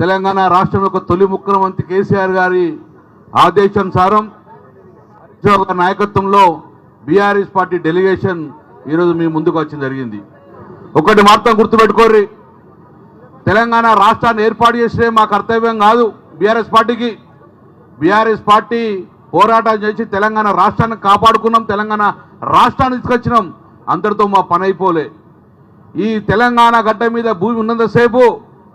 తెలంగాణ రాష్ట్రం యొక్క తొలి ముఖ్యమంత్రి కేసీఆర్ గారి ఆదేశానుసారం నాయకత్వంలో బీఆర్ఎస్ పార్టీ డెలిగేషన్ ఈరోజు మీ ముందుకు వచ్చింది జరిగింది. ఒకటి మాత్రం గుర్తుపెట్టుకోర్రి తెలంగాణ రాష్ట్రాన్ని ఏర్పాటు చేసే మా కర్తవ్యం కాదు బీఆర్ఎస్ పార్టీకి. బీఆర్ఎస్ పార్టీ పోరాటం చేసి తెలంగాణ రాష్ట్రాన్ని కాపాడుకున్నాం తెలంగాణ రాష్ట్రాన్ని తీసుకొచ్చినాం. అందరితో మా పని అయిపోలే. ఈ తెలంగాణ గడ్డ మీద భూమి ఉన్నంతసేపు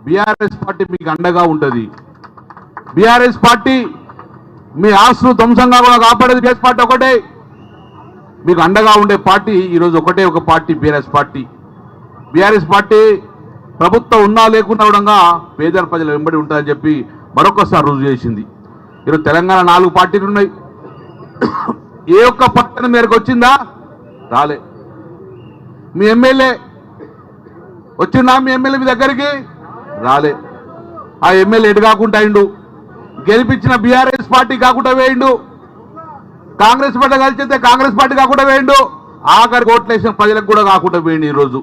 బీఆర్ఎస్ పార్టీ మీకు అండగా ఉంటుంది. బీఆర్ఎస్ పార్టీ మీ ఆస్తులు ధ్వంసంగా కూడా కాపాడేది బీఆర్ఎస్ పార్టీ ఒకటే. మీకు అండగా ఉండే పార్టీ ఈరోజు ఒకటే ఒక party BRS party. BRS party ప్రభుత్వం ఉన్నా లేకున్నా కూడా పేదల ప్రజలు వెంబడి ఉంటారని చెప్పి మరొకసారి రుజువు చేసింది. ఈరోజు తెలంగాణ నాలుగు పార్టీలు ఉన్నాయి. ఏ ఒక్క పట్టణం మేరకు వచ్చిందా? రాలే. మీ ఎమ్మెల్యే వచ్చిందా మీ ఎమ్మెల్యే మీ దగ్గరికి? రాలే. ఆ ఎమ్మెల్యే ఎటు కాకుండా అయిండు? గెలిపించిన బీఆర్ఎస్ పార్టీ కాకుండా వేయండు? కాంగ్రెస్ పార్టీ కలిసితే కాంగ్రెస్ పార్టీ కాకుండా వేయండు? ఆఖరి ఓట్లేసిన ప్రజలకు కూడా కాకుండా వేయండి ఈరోజు.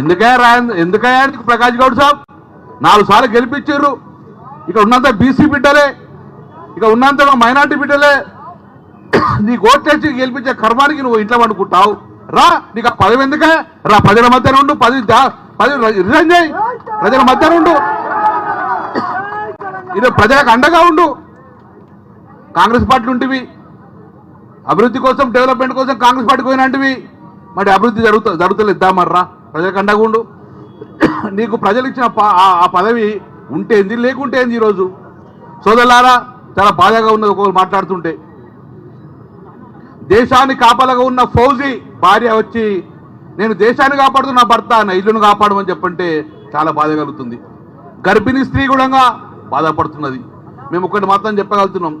ఎందుకే రా ఎందుకయ్యా ప్రకాష్ గౌడ్ సాబ్? నాలుగు సార్లు గెలిపించారు ఇక ఉన్నంత బీసీ బిడ్డలే. ఇక ఉన్నంత మైనార్టీ బిడ్డలే. నీకు ఓట్లేసి గెలిపించే కర్మానికి నువ్వు ఇంట్లో పండుకుంటావు రా నీకు ఆ పదవి ఎందుకే? రా పదిల మధ్యన ఉండు పది పది రిజైన్ చేయి ప్రజల మధ్యన ఉండు. ఇది ప్రజలకు అండగా ఉండు. కాంగ్రెస్ పార్టీ ఉంటివి. అభివృద్ధి కోసం డెవలప్మెంట్ కోసం కాంగ్రెస్ పార్టీ పోయినట్టువి మరి అభివృద్ధి జరుగుతా జరుగుతలేద్దా మర్రా? ప్రజలకు అండగా ఉండు. నీకు ప్రజలు ఇచ్చిన ప- ఆ- ఆ పదవి ఉంటేంది లేకుంటేంది ఈరోజు? సోదరులారా చాలా బాధగా ఉన్నది ఒకరు మాట్లాడుతుంటే. దేశాన్ని కాపలగా ఉన్న ఫౌజీ భార్య వచ్చి నేను దేశాన్ని కాపాడుతున్న భర్త నా ఇల్లును కాపాడమని చెప్పంటే చాలా బాధ కలుగుతుంది. గర్భిణీ స్త్రీ కూడా బాధపడుతున్నది. మేము ఒకటి మాత్రం చెప్పగలుగుతున్నాం.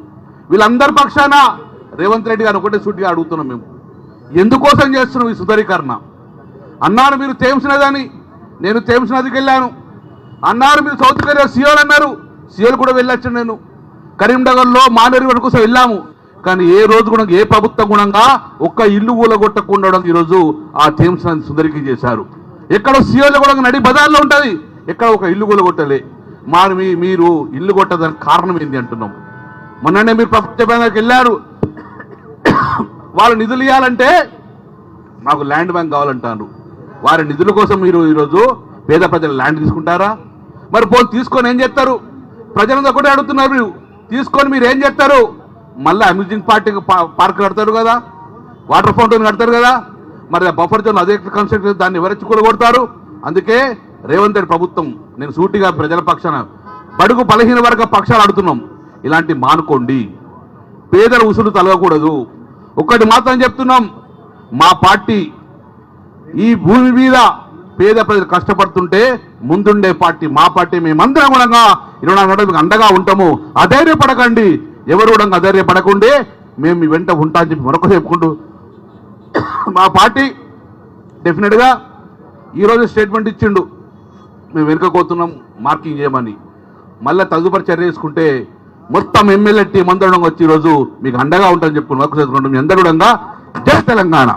వీళ్ళందరి పక్షాన రేవంత్ రెడ్డి గారు ఒకటే సూటిగా అడుగుతున్నాం మేము. ఎందుకోసం చేస్తున్నాం ఈ సుధరీకరణ అన్నారు మీరు థేమ్స్ నదని నేను తేమ్స్ నదికి వెళ్ళాను. అన్నారు మీరు సౌత్ కొరియా సియోల్ అన్నారు. సియోల్ కూడా వెళ్ళొచ్చు నేను. కరీంనగర్లో మానేరు కోసం వెళ్ళాము. కానీ ఏ రోజు కూడా ఏ ప్రభుత్వం గుణంగా ఒక్క ఇల్లు ఊలగొట్టకుండా ఈరోజు ఆ థేమ్స్ సుందరికి చేశారు. ఎక్కడో సియోల్ కూడా నడి బజార్లో ఉంటుంది. ఎక్కడ ఒక ఇల్లు కూలగొట్టలే మరి మీ మీరు ఇల్లు కొట్టడానికి కారణం ఏంటి అంటున్నాం. మొన్ననే మీరు ప్రపంచ బ్యాంకు వెళ్ళారు. వాళ్ళు నిధులు ఇవ్వాలంటే మాకు ల్యాండ్ బ్యాంక్ కావాలంటారు. వారి నిధుల కోసం మీరు ఈరోజు పేద ప్రజలు ల్యాండ్ తీసుకుంటారా? మరి పోయి తీసుకొని ఏం చేస్తారు? ప్రజలంతా కూడా అడుగుతున్నారు మీరు. తీసుకొని మీరు ఏం చేస్తారు? మళ్ళీ అమ్యూజింగ్ పార్టీ పార్క్ కడతారు కదా? వాటర్ ఫౌంటైన్ కడతారు కదా? మరి బఫర్ జోన్ అదే కన్స్ట్రక్షన్ దాన్ని ఎవరెచ్చి కూడా కొడతారు అందుకే రేవంత్ రెడ్డి ప్రభుత్వం నేను సూటిగా ప్రజల పక్షాన బడుగు బలహీన వర్గ పక్షాలు ఆడుతున్నాం ఇలాంటి మానుకోండి. పేదల ఉసులు తలగకూడదు ఒక్కటి మాత్రం చెప్తున్నాం. మా పార్టీ ఈ భూమి మీద పేద ప్రజలు కష్టపడుతుంటే ముందుండే పార్టీ మా పార్టీ. మేమందరం కూడా ఇరవై నాలుగు గంటలు అండగా ఉంటాము. అధైర్యపడకండి. ఎవరు కూడా అధైర్యపడకుండే మేము మీ వెంట ఉంటా అని చెప్పి మరొక చెప్పుకుంటూ మా పార్టీ డెఫినెట్గా ఈరోజు స్టేట్మెంట్ ఇచ్చిండు. మేము వెనుకపోతున్నాం మార్కింగ్ చేయమని. మళ్ళీ తదుపరి చర్య తీసుకుంటే మొత్తం ఎమ్మెల్యే టీం అందరం వచ్చి ఈరోజు మీకు అండగా ఉంటామని చెప్పుకుని మరొక చెప్పుకుంటాం మీ అందరూ కూడా జై తెలంగాణ.